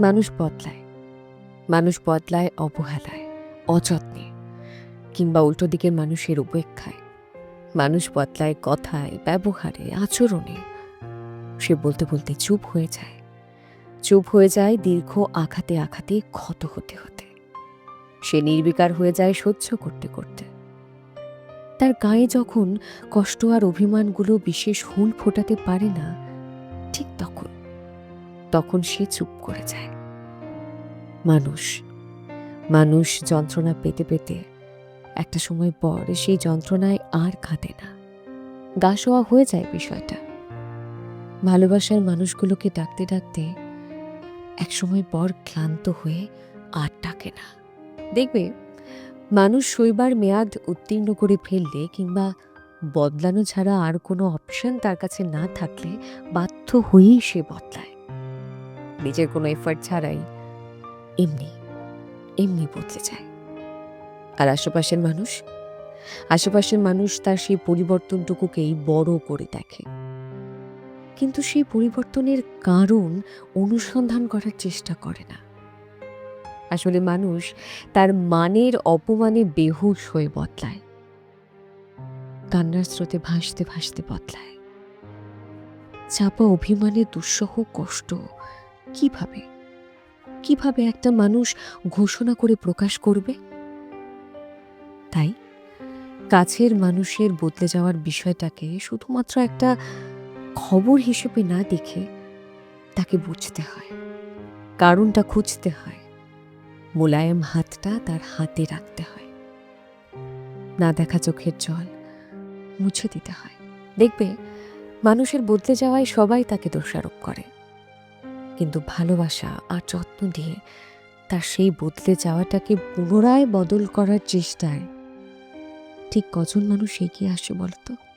মানুষ বদলায়। মানুষ বদলায় অবহেলায়, অযত্নে কিংবা উল্টো দিকের মানুষের উপেক্ষায়। মানুষ বদলায় কথায়, ব্যবহারে, আচরণে। সে বলতে বলতে চুপ হয়ে যায়। চুপ হয়ে যায় দীর্ঘ আঘাতে আঘাতে ক্ষত হতে হতে। সে নির্বিকার হয়ে যায় সহ্য করতে করতে। তার গায়ে যখন কষ্ট আর অভিমানগুলো বিশেষ হুল ফোটাতে পারে না, ঠিক তখন তখন সে চুপ করে যায়। মানুষ মানুষ যন্ত্রণা পেতে পেতে একটা সময় পর সেই যন্ত্রণায় আর কাঁদে না। গা শোয়া হয়ে যায় বিষয়টা। ভালোবাসার মানুষগুলোকে ডাকতে ডাকতে এক সময় পর ক্লান্ত হয়ে আর ডাকে না। দেখবে, মানুষ শৈবার মেয়াদ উত্তীর্ণ করে ফেললে কিংবা বদলানো ছাড়া আর কোনো অপশন তার কাছে না থাকলে বাধ্য হয়েই সে বদলায়। নিজের কোনো এফার্ট ছাড়াই এমনি এমনি বদলে যায় আর আশেপাশের মানুষ? আশেপাশের মানুষ তার সেই পরিবর্তনটুকুকেই বড় করে দেখে। কিন্তু সেই পরিবর্তনের কারণ অনুসন্ধান করার চেষ্টা করে না। আসলে মানুষ তার মানের অপমানে বেহুশ হয়ে বদলায়। কান্নার স্রোতে ভাসতে ভাসতে বদলায়। চাপা অভিমানে দুঃসহ কষ্ট কীভাবে? কীভাবে একটা মানুষ ঘোষণা করে প্রকাশ করবে? তাই কাছের মানুষের বদলে যাওয়ার বিষয়টাকে শুধুমাত্র একটা খবর হিসেবে না দেখে তাকে বুঝতে হয়, কারণটা খুঁজতে হয়, মোলায়েম হাতটা তার হাতে রাখতে হয়। না দেখা চোখের জল মুছে দিতে হয়। দেখবে, মানুষের বদলে যাওয়ায় সবাই তাকে দোষারোপ করে। কিন্তু ভালোবাসা আর যত্ন দিয়ে তার সেই বদলে যাওয়াটাকে পুনরায় বদল করার চেষ্টায়। ঠিক কজন মানুষ এগিয়ে আসে বলতো?